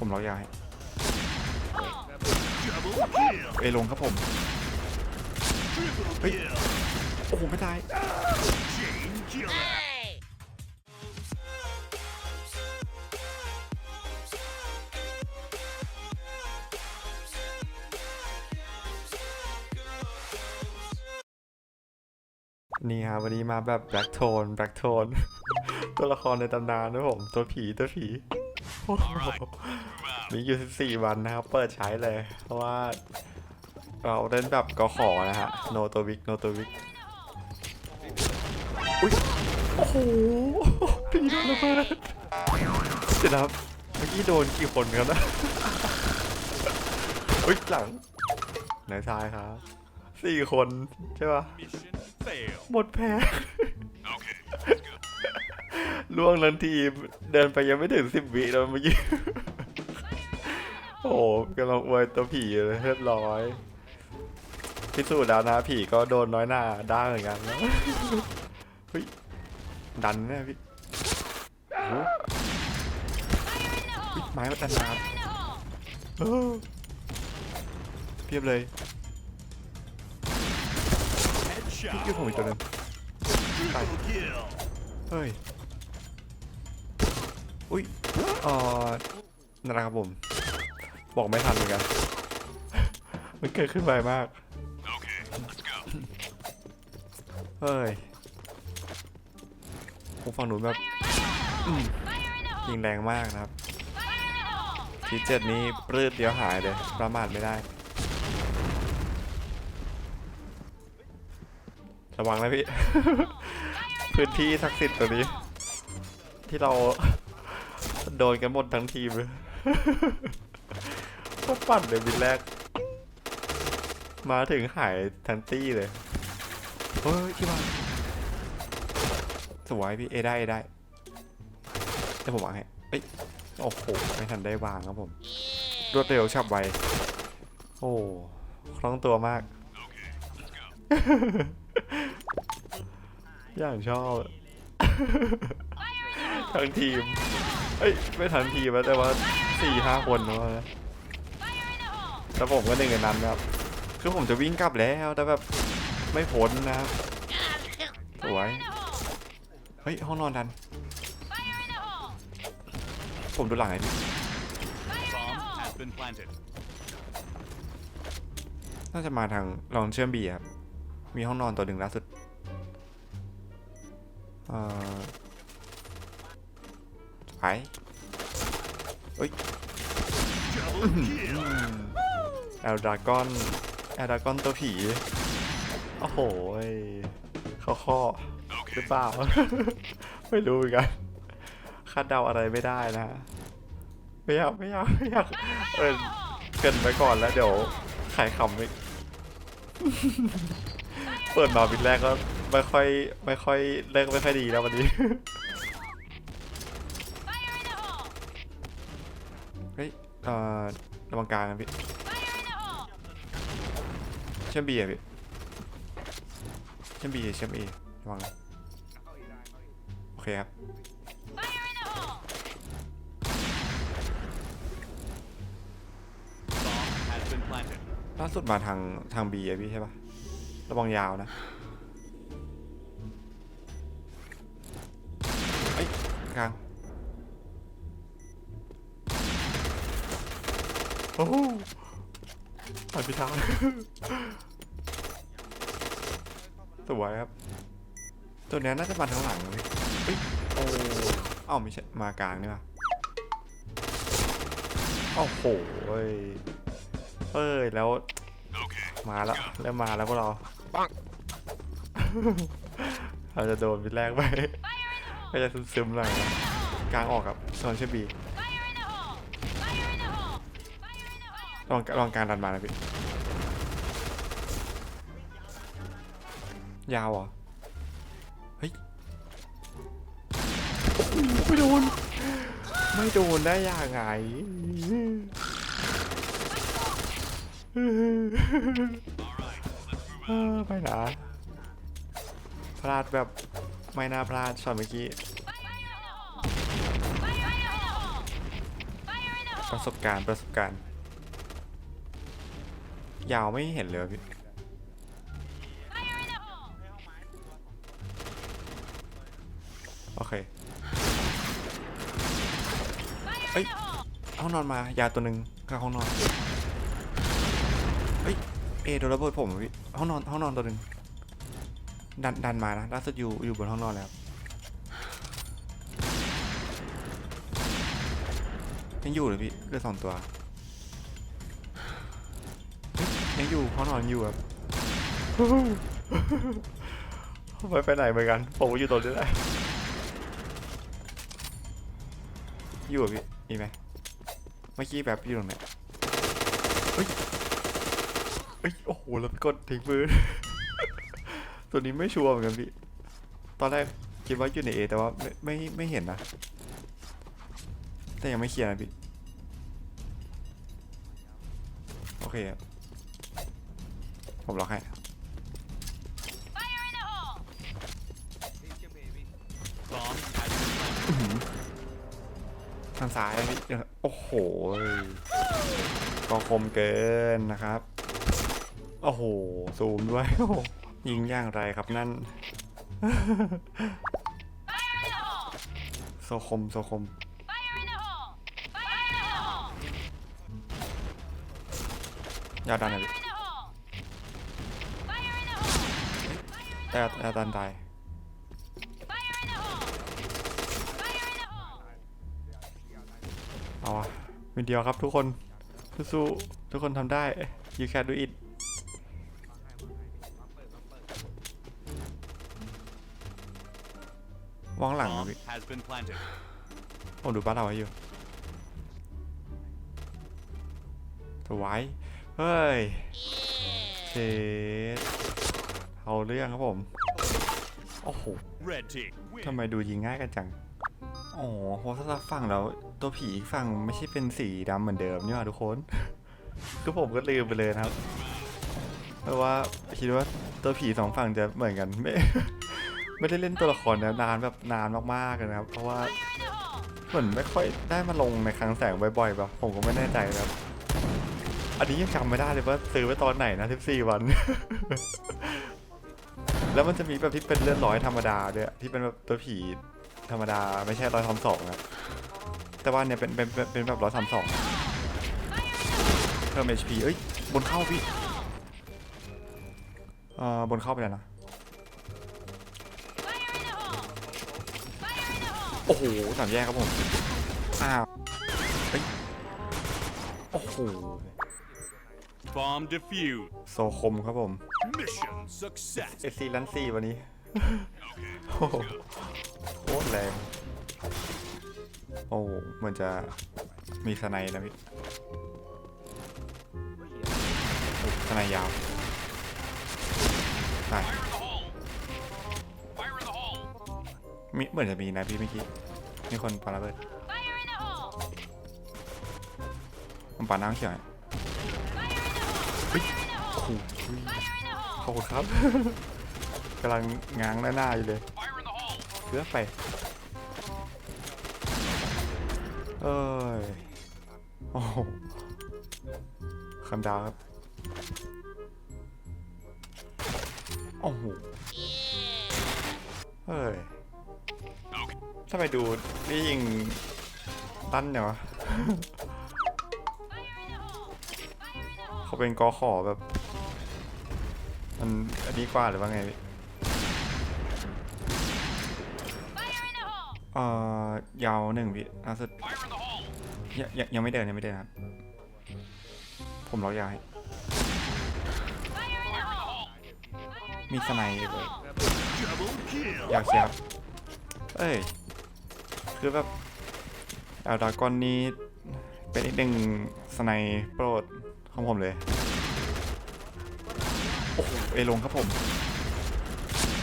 ผมล็อกยาให้ Double kill. เอยลงครับผม Triple Hey. kill. โอ้โหไม่ตาย Chain killer. นี่ครับวันนี้มาแบบแบล็กโทนแบล็กโทนตัวละครในตำนานนะผม ตัวผี ตัวผีโอ้โห มีอยู่ 14 วันนะครับ เปิดใช้เลย เพราะว่าเราเล่นแบบกอขอนะฮะ โนตัววิก โนตัววิก อุ้ย โอ้โหผีโดนระเบิดเดี๋ยวนะครับเมื่อกี้โดนกี่คนกันนะอุ้ย หลังไหนซ้ายครับสี่คนใช่ปะหมดแพ้ ล่วงทันทีเดินไปยังไม่ถึงสิบวิแล้วเมื่อกี้ โอ้กำลังอวยตัวผีเลยเรียบร้อยพิสูจน์แล้วนะผีก็โดนน้อยหน้าได้เหมือนกันนะเฮ้ยดันแน่พี่ไม้มาตันนาเพียบเลย Headshot. ยี่ผมอีกตัวหนึงเฮ้ย อุ้ยเออนั่นแหละครับผม บอกไม่ทันเหมือนกัน มันเกิดขึ้นไวมาก Okay, เฮ้ยผมฟังหนูแบบยิงแรงมากนะครับทีเจ็ดนี้ปลื้ดเดียวหายเลย ประมาทไม่ได้ ระวังนะพี่ พื้นที่ศักดิ์สิทธิ์ตัวนี้ ที่เรา โดนกันหมดทั้งทีมเลยก็ปั่นเลยวินแรก มาถึงหายทันตี้เลย เฮ้ยที่บ้านสวยพี่เอได้เอได้เดี๋ยวผมวางให้เอ้ยโอ้โหไม่ทันได้วางครับผม รวดเร็วฉับไว โอ้คล่องตัวมาก อย่างชอบ ทั้งทีม เอ้ยไม่ทั้งทีมนะแต่ว่าสี่ห้าคนเนะแล้วผมก็หนึ่งในนั้นครับ คือผมจะวิ่งกลับแล้วแต่แบบไม่พ้นนะครับสวยเฮ้ยห้องนอนดัน ผมดูหลังไอ้พี่น่าจะมาทางลองเชื่อมบีครับ มีห้องนอนตัวหนึ่งล่าสุดอ่อ ไปเอ้ย Double kill. แอลดราก้อนแอลดราก้อนตัวผี โอ้โหยเขาข้อหรือเปล่า ไม่รู้เหมือนกันคาดเดาอะไรไม่ได้นะไม่อยากไม่อยากไม่อยากเออเกรินไปก่อนแล้วเดี๋ยวขายคำอีกเปิดมาบินแรกก็ไม่ค่อยไม่ค่อยเลิกไม่ค่อยดีแล้ววันนี้ เอ่อระวังกลางนะพี่เชื่อมบีอะพี่เชื่อมบีเชื่อมเอระวังนะโอเคครับล่าสุดมาทางทางบีอะพี่ใช่ปะระวังยาวนะไอ้กลาง อ้โหผ่านพิธางสวยครับ ตัวนี้น่าจะมาทางหลังเลยโอ้เอ้าไม่ใช่มากลางนี่ป่ะโอ้โหเอ้ยเอ้ยแล้วมาแล้วเริ่มมาแล้วพวกเราปังเราจะโดนวินแรกไปก็จะซึมๆหน่อยกลางออกครับตอนเชบี ลองลองกลางดันมานะพี่ ยาวเหรอ เฮ้ยโอ้โหไม่โดน ไม่โดนได้ยังไงเออไม่นะพลาดแบบไม่น่าพลาดช็อตเมื่อกี้ ประสบการณ์ประสบการณ์ ยาวไม่เห็นเลยว่ะพี่โอเคเอ้ยห้องนอนมายาตัวหนึ่งกับห้องนอนเฮ้ยเอโดนระเบิดผมอะพี่ห้องนอนห้องนอนตัวหนึ่งดันดันมานะล่าสุดอยู่อยู่บนห้องนอนแล้วยังอยู่เลยพี่เหลือสองตัวเฮ้ ยังอยู่ห้องนอนอยู่ครับไปไปไหนเหมือนกันผมก็อยู่ตรงนี้แหละอยู่อะพี่มีไหมเมื่อกี้แบบอยู่ตรงไหนเฮ้ยเฮ้ยโอ้โหแล้วกดทิ้งปืนตัวนี้ไม่ชัวร์เหมือนกันพี่ ตอนแรกคิดว่าอยู่ในเอแต่ว่าไม่ไม่ไม่เห็นนะ แต่ยังไม่เคลียร์นะพี่ โอเคครับ ผมล็อกให้ทางซ้ายนะพี่เดี๋ยวโอ้โหก็คมเกินนะครับ โอ้โห ซูมด้วยโอ้โหยิงอย่างไรครับนั่นโซคมโซคมยาดันอะพี่ แต่แต่ดันตายเอาอะวินเดียวครับทุกคนสู้ๆทุกคนทำได้ you can do it วางหลังอะ Bomb พี่ has been planted. ผมดูบ้านเราไว้อยู่สวยเฮ้ยเชด เอาเรื่องครับผม โอ้โห Red team. Win. ทำไมดูยิงง่ายกันจังอ๋อเพราะถ้าเราฟังแล้วตัวผีอีกฝั่งไม่ใช่เป็นสีดำเหมือนเดิมนี่หว่าทุกคน คือผมก็ลืมไปเลยนะครับ เพราะว่าคิดว่าตัวผีสองฝั่งจะเหมือนกันไม่ไม่ได้เล่นตัวละครเนี้ยนานแบบนานมากๆเลยนะครับ เพราะว่าเหมือนไม่ค่อยได้มาลงในคลังแสงบ่อยๆแบบผมก็ไม่แน่ใจนะครับ อันนี้ยังจำไม่ได้เลยว่าซื้อไว้ตอนไหนนะ 14 วัน แล้วมันจะมีแบบที่เป็นเลือดร้อยธรรมดาด้วยที่เป็นแบบตัวผีธรรมดาไม่ใช่ร้อยทำสองนะแต่ว่าเนี่ยเป็นเป็นเป็นเป็นแบบร้อยสามสองเพิ่ม HP เอ้ยบนเข้าพี่เอ่อบนเข้าไปแล้วนะโอ้โหสามแยกครับผมอ้าวเฮ้ยโอ้โห Bomb defused. โซคมครับผม Mission success. เอซีลันซีวันนี้ โอ้โหโคตรแรง โอ้เหมือนจะมีสไนด์นะพี่โอ้สไนด์ยาวใช่มีเหมือนจะมีนะพี่เมื่อกี้ มีคนปาระเบิดผมปาน้ำเขียวให้เฮ้ยโอ้โห อบคุณครับ กำลังง้างหน้าๆอยู่เลยเลือไป เอ้ย โอ้คำดาวครับ โอ้โหเฮ้ยทำไมดูนี่ยิงตั้นเนี่ยวะเขาเป็นกอขอแบบ มันอันนี้กว่าหรือว่าไงพี่เอ่อยาวหนึ่งวิล่าสุดยังยังยังไม่เดินยังไม่เดินครับ ผมล็อยาวให้มีสไนด์เลยอยากเคลียบเอ้ย คือแบบดาวดากอนนี้เป็นอีกหนึ่งสไนด์โปรดของผมเลย อ้โหเอลงครับผม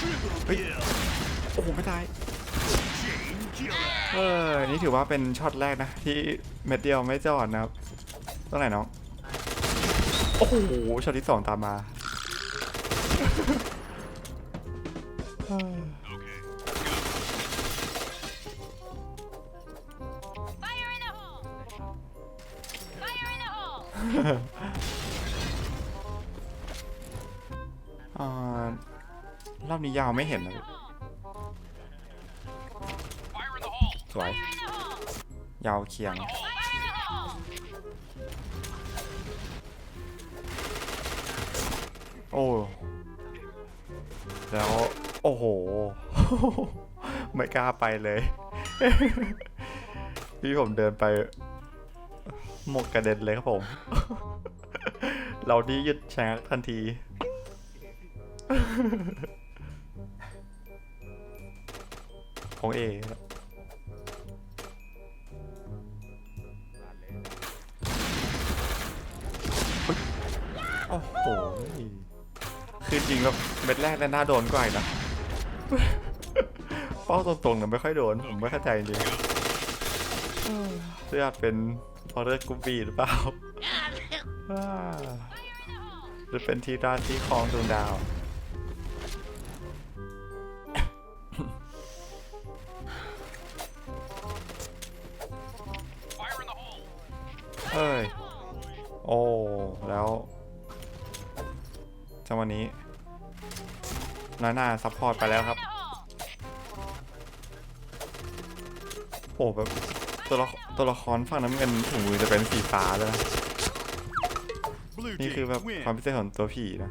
Triple Hey. kill. โอ้โหไม่ตายเออนี่ถือว่าเป็นช็อตแรกนะ ที่เม็ดเดียวไม่จอดนะครับตรงไหนน้องโอ้โหช็อตที่สองตามมา Okay. อ่ารอบนี้ยาวไม่เห็นนะสวย ยาวเคียง โอ้ แล้ว โอ้โห ไม่กล้าไปเลยพี่ผมเดินไป หมกกระเด็นเลยครับผม เรานี่หยุดชะงักทันที ของเอโอ้โห คือจริงแบบเม็ดแรกแล้วน่าโดนกว่าอีกนะ เป้าตรงๆเนี่ยไม่ค่อยโดน ผมไม่เข้าใจจริงเสื้อเป็นออเดอร์กรุ๊ปบีหรือเปล่าอ่าหรือเป็นที่ด้านที่คลองดวงดาว เอ้ย โอ้ แล้วจังหวะนี้น้อยหน้าซัพพอร์ตไปแล้วครับ โอ้แบบตัวละตัวละครฝั่งน้ำเงินถุงมือจะเป็นสีฟ้าเลยนะนี่คือแบบความพิเศษของตัวผีนะ